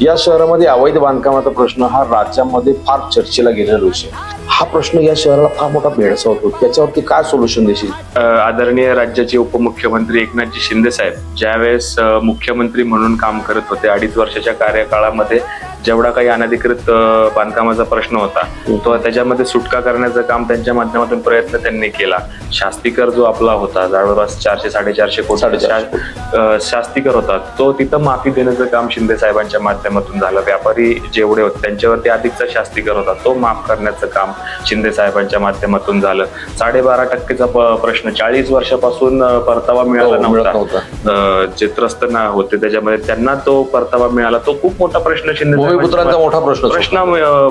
या शहरामध्ये अवैध बांधकामाचा प्रश्न हा राज्यामध्ये फार चर्चेला गेलेला विषय. हा प्रश्न या शहराला फार मोठा भेडसावतो त्याच्यावरती काय सोल्युशन देशील? आदरणीय राज्याचे उपमुख्यमंत्री एकनाथजी शिंदे साहेब ज्यावेळेस अ, मुख्यमंत्री म्हणून काम करत होते अडीच वर्षाच्या कार्यकाळामध्ये जेवढा काही अनधिकृत बांधकामाचा प्रश्न होता तो त्याच्यामध्ये सुटका करण्याचं काम त्यांच्या माध्यमातून प्रयत्न त्यांनी केला. शास्तीकर जो आपला होता जवळपास चारशे साडेचारशे कोटी शास्तीकर होता तो तिथं माफी देण्याचं काम शिंदे साहेबांच्या माध्यमातून झालं. व्यापारी जेवढे होते त्यांच्यावरती अधिकचा शास्तीकर होता तो माफ करण्याचं काम शिंदे साहेबांच्या माध्यमातून झालं. साडेबारा टक्केचा प्रश्न चाळीस वर्षापासून परतावा मिळाला हो, नव्हता. जे त्रस्त होते त्याच्यामध्ये त्यांना तो परतावा मिळाला तो खूप मोठा प्रश्न शिंदे भूमिपुत्रांचा मोठा प्रश्न प्रश्न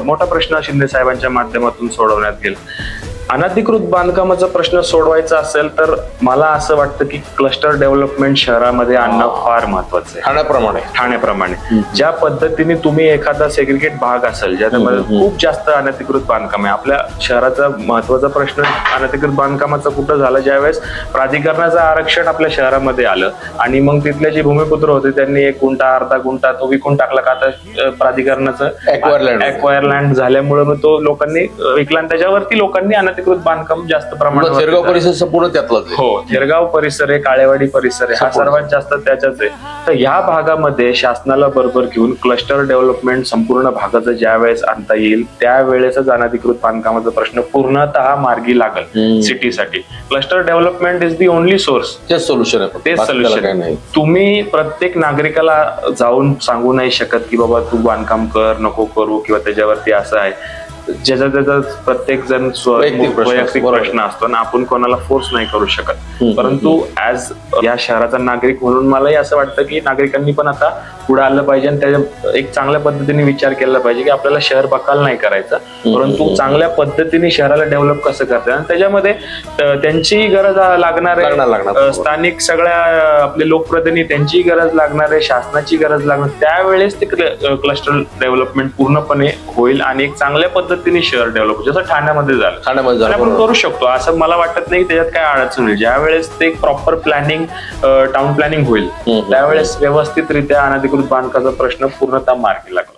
मोठा प्रश्न शिंदे साहेबांच्या माध्यमातून सोडवण्यात गेला. अनधिकृत बांधकामाचा प्रश्न सोडवायचा असेल तर मला असं वाटतं की क्लस्टर डेव्हलपमेंट शहरामध्ये आणणं फार महत्वाचं आहे. ठाण्याप्रमाणे. ठाण्याप्रमाणे. ज्या पद्धतीने तुम्ही एखादा सेग्रिगेट भाग असेल ज्याच्यामध्ये खूप जास्त अनधिकृत बांधकाम आहे. आपल्या शहराचा महत्त्वाचा प्रश्न अनधिकृत बांधकामाचा कुठं झाला ज्यावेळेस प्राधिकरणाचं आरक्षण आपल्या शहरामध्ये आलं आणि मग तिथले जे भूमिपुत्र होते त्यांनी एक गुंठा अर्धा गुंठा तो विकून टाकला का आता प्राधिकरणाचं. एक्वायर लँड झाल्यामुळे मग तो लोकांनी विकला आणि त्याच्यावरती लोकांनी अनधिकृत बांधकाम जास्त प्रमाणात शेरगाव परिसर संपूर्ण त्यातलाच आहे. हो थिरगाव परिसर आहे काळेवाडी परिसर आहे हा सर्वात जास्त त्याच्याच आहे. तर या भागामध्ये शासनाला बरोबर घेऊन क्लस्टर डेव्हलपमेंट संपूर्ण भागाचं ज्या वेळेस आणता येईल त्यावेळेसच अनधिकृत बांधकामाचा प्रश्न पूर्णतः मार्गी लागल. सिटीसाठी. Cluster development is the only source तेच सोल्युशन आहे फक्त. तेच बाकी त्याला काही सोल्युशन नाही. तुम्ही प्रत्येक नागरिकाला जाऊन सांगू नाही शकत की बाबा तू बांधकाम कर नको करू किंवा त्याच्यावरती असं आहे. ज्याचा त्याचा प्रत्येक जण वैयक्तिक प्रश्न असतो, आणि आपण कोणाला फोर्स नाही करू शकत. परंतु ऍज या शहराचा नागरिक म्हणून मलाही असं वाटतं की नागरिकांनी पण आता पुढे आलं पाहिजे आणि त्याच्या एक चांगल्या पद्धतीने विचार केला पाहिजे की आपल्याला शहर बकाल नाही करायचं. परंतु चांगल्या पद्धतीने शहराला डेव्हलप कसं करता आणि त्याच्यामध्ये त्यांचीही गरज लागणार आहे स्थानिक सगळ्या आपले लोकप्रतिनिधी त्यांची गरज लागणार आहे शासनाची गरज लागणार. त्यावेळेस ते क्लस्टर डेव्हलपमेंट पूर्णपणे होईल आणि एक चांगल्या पद्धतीने शहर डेव्हलप जसं ठाण्यामध्ये झालं ठाण्यामध्ये झालं आपण. करू शकतो असं मला वाटत नाही की त्याच्यात काय अडचण होईल ज्या वेळेस ते प्रॉपर प्लॅनिंग टाउन प्लॅनिंग होईल. त्यावेळेस व्यवस्थितरित्या अनधिकृत बांधकाचा प्रश्न पूर्णतः मार्गी लागला